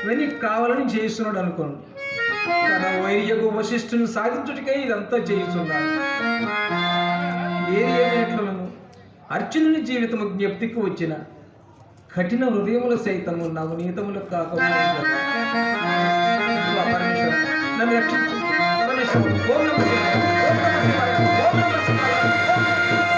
ఇవన్నీ కావాలని చేయిస్తున్నాడు అనుకోండి తన వైర్యకు వశిష్ఠుని సాధించుటకై ఇదంతా చేయిస్తున్నాడు. ఏది ఏమైనట్లను అర్జునుని జీవితము జ్ఞప్తికి వచ్చిన కఠిన హృదయముల సైతము నవనీతములు కాకపోతే పరమేశ్వర నన్ను రక్షించు. పరమేశ్వర ఓం నమః ఓం నమః ఓం నమః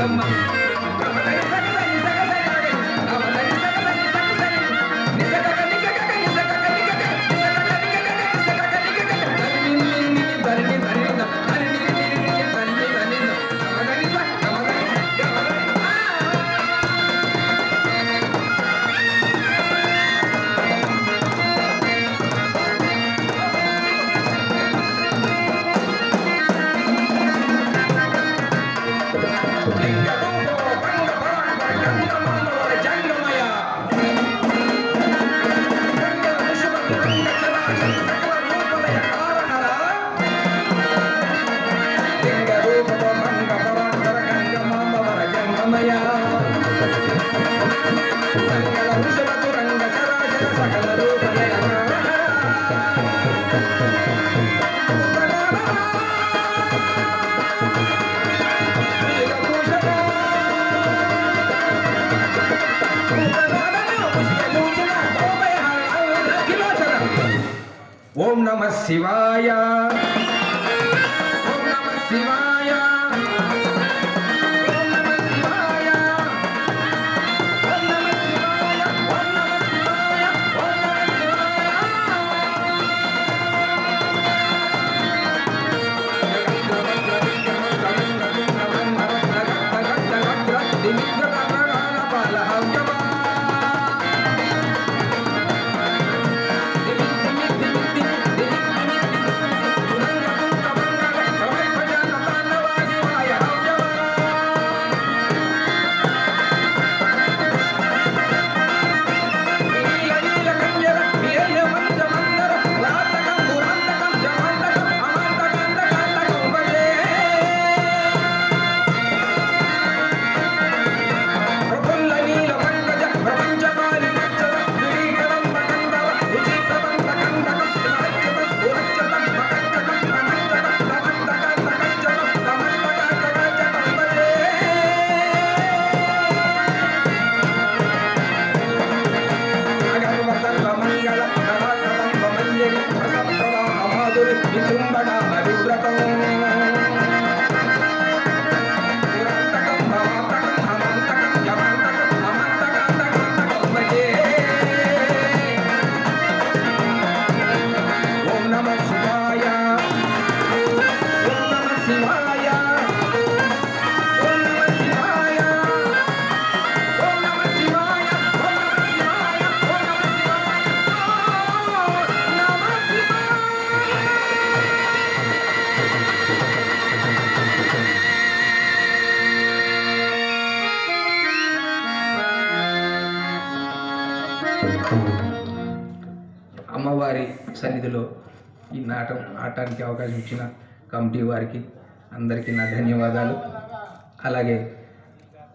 ఓం నమ శివాయ అమ్మవారి సన్నిధిలో ఈ నాటం ఆడటానికి అవకాశం ఇచ్చిన కమిటీ వారికి అందరికీ నా ధన్యవాదాలు. అలాగే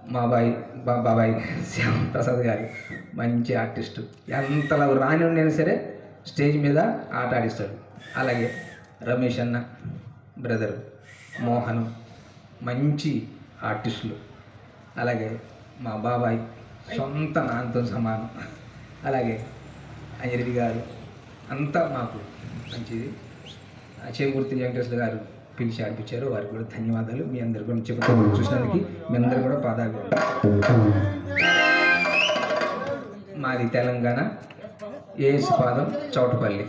మా బాయ్ బా బాబాయ్ శ్యామ్ ప్రసాద్ గారు మంచి ఆర్టిస్టు. ఎంతలా రాని ఉండైనా సరే స్టేజ్ మీద ఆట ఆడిస్తాడు. అలాగే రమేష్ అన్న బ్రదర్ మోహన్ మంచి ఆర్టిస్టులు. అలాగే మా బాబాయ్ సొంత నాన్నతో సమానం. అలాగే అంజరెడ్డి గారు అంతా మాకు మంచిది. ఆ చేకూర్తి వెంకటేశ్వర గారు పిలిచి ఆడిపించారు. వారికి కూడా ధన్యవాదాలు. మీ అందరు కూడా చెప్తాను చూసినందుకు మీ అందరు కూడా పాదాలు మాది తెలంగాణ. ఏఎస్ పాదం చౌటపల్లి.